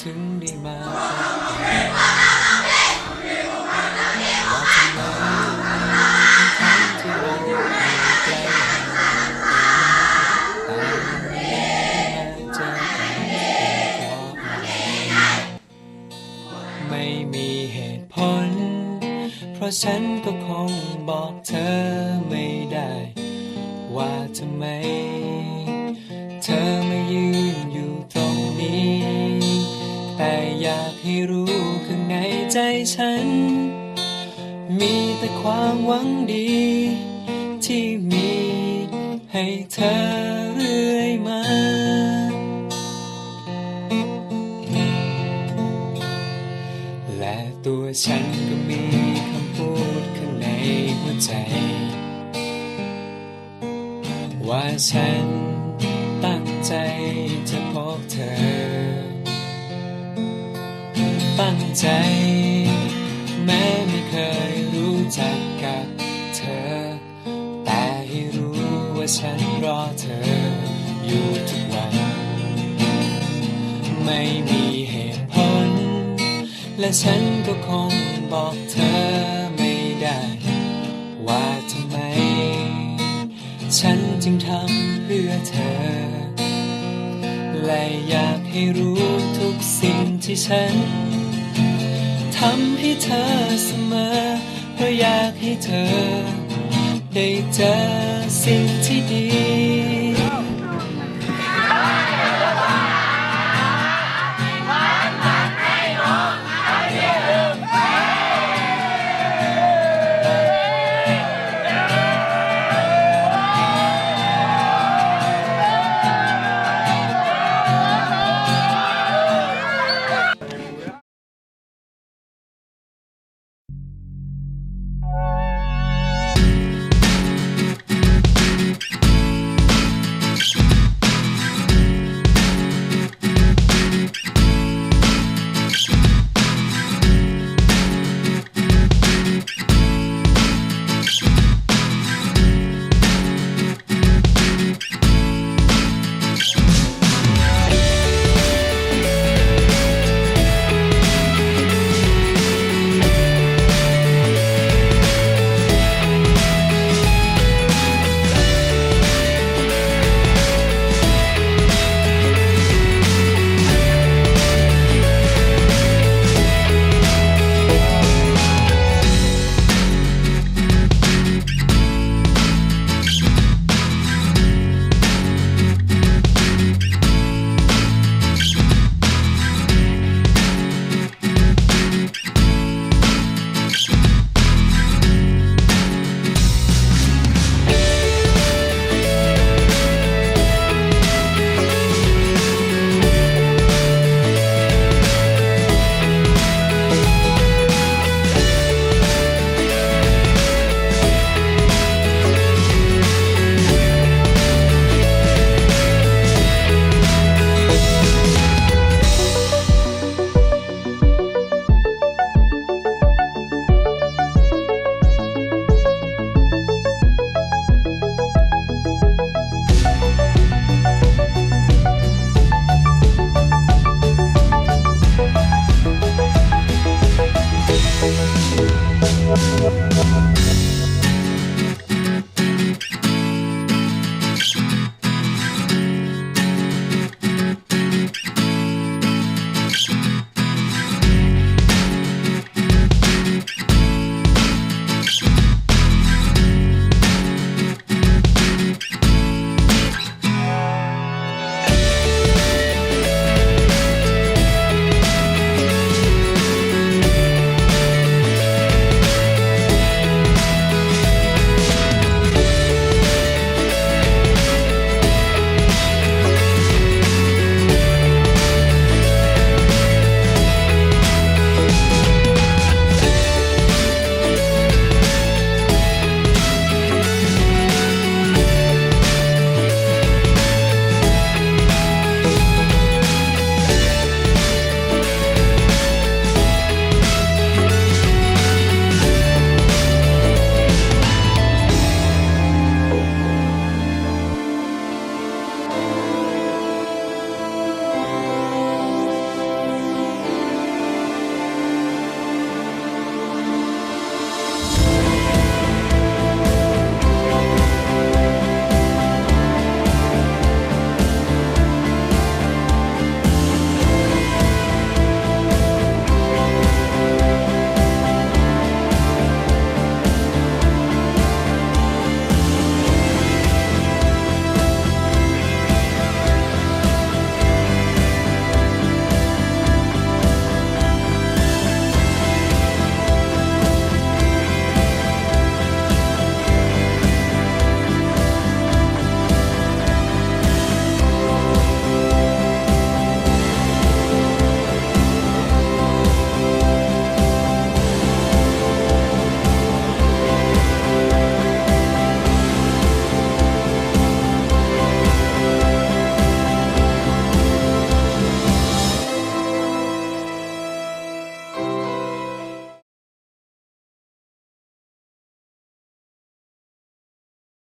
ถึงได้มาพบกันว่าทำไมทั้งที่เราอยู่ใกล้แต่วันนี้จอกันเป็นเพราะอะไรไม่มีเหตุผล เพราะฉันก็คงบอกเธอไม่ได้ ว่าทำไม แต่ความหวังดี ที่มีให้เธอเรื่อยมาและตัวฉันก็มีคำพูดข้างในหัวใจ ว่าฉันตั้งใจจะพบเธอ ตั้งใจแม้ จักกับเธอ แต่ให้รู้ว่าฉันรอเธออยู่ทุกวัน ไม่มีเหตุผล และฉันก็คงบอกเธอไม่ได้ ว่าทำไม ฉันจึงทำเพื่อเธอ และอยากให้รู้ทุกสิ่งที่ฉันทำให้เธอเสมอ ราะอยากให้เธอ ได้เจอสิ่งที่ดี Ha ha.